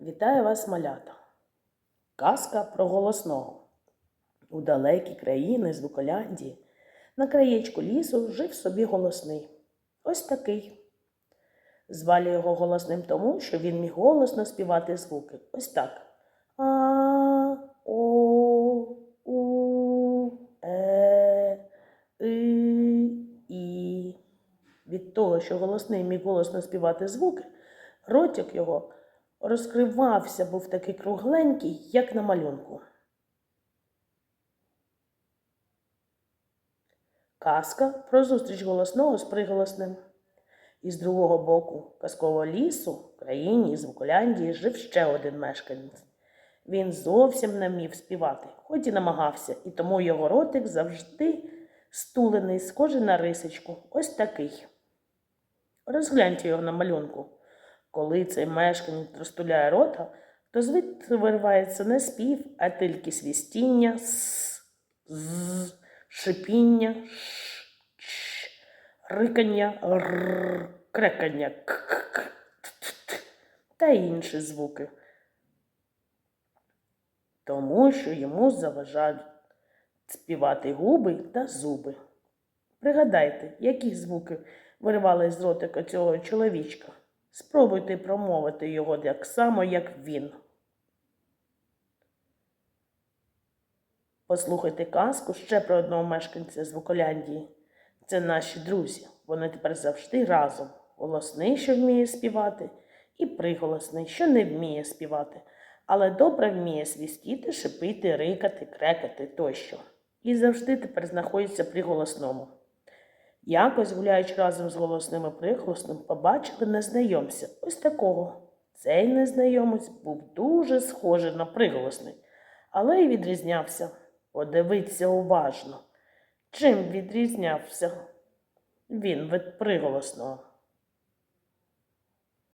Вітаю вас, малята! Казка про голосного. У далекій країни Звуколяндії на краєчку лісу жив собі голосний. Ось такий. Звали його голосним тому, що він міг голосно співати звуки. Ось так. А, о, у, е, и, і. Від того, що голосний міг голосно співати звуки, ротик його розкривався, був такий кругленький, як на малюнку. Казка про зустріч голосного з приголосним. І з другого боку казкового лісу, в країні Звуколяндії, жив ще один мешканець. Він зовсім не вмів співати, хоч і намагався, і тому його ротик завжди стулений, схожий на рисочку, ось такий. Розгляньте його на малюнку. Коли цей мешканець розтуляє рота, то звідти виривається не спів, а тільки свістіння, с, з, шипіння, ш, ч, рикання, р, крекання, к, к, к, т, т, та інші звуки. Тому що йому заважають співати губи та зуби. Пригадайте, які звуки виривали з ротика цього чоловічка. Спробуйте промовити його так само, як він. Послухайте казку ще про одного мешканця Звуколяндії. Це наші друзі. Вони тепер завжди разом. Голосний, що вміє співати, і приголосний, що не вміє співати, але добре вміє свістіти, шипити, рикати, крекати тощо. І завжди тепер знаходиться при голосному. Якось, гуляючи разом з голосним і приголосним, побачили незнайомця. Ось такого. Цей незнайомець був дуже схожий на приголосний, але й відрізнявся. Подивіться уважно. Чим відрізнявся він від приголосного?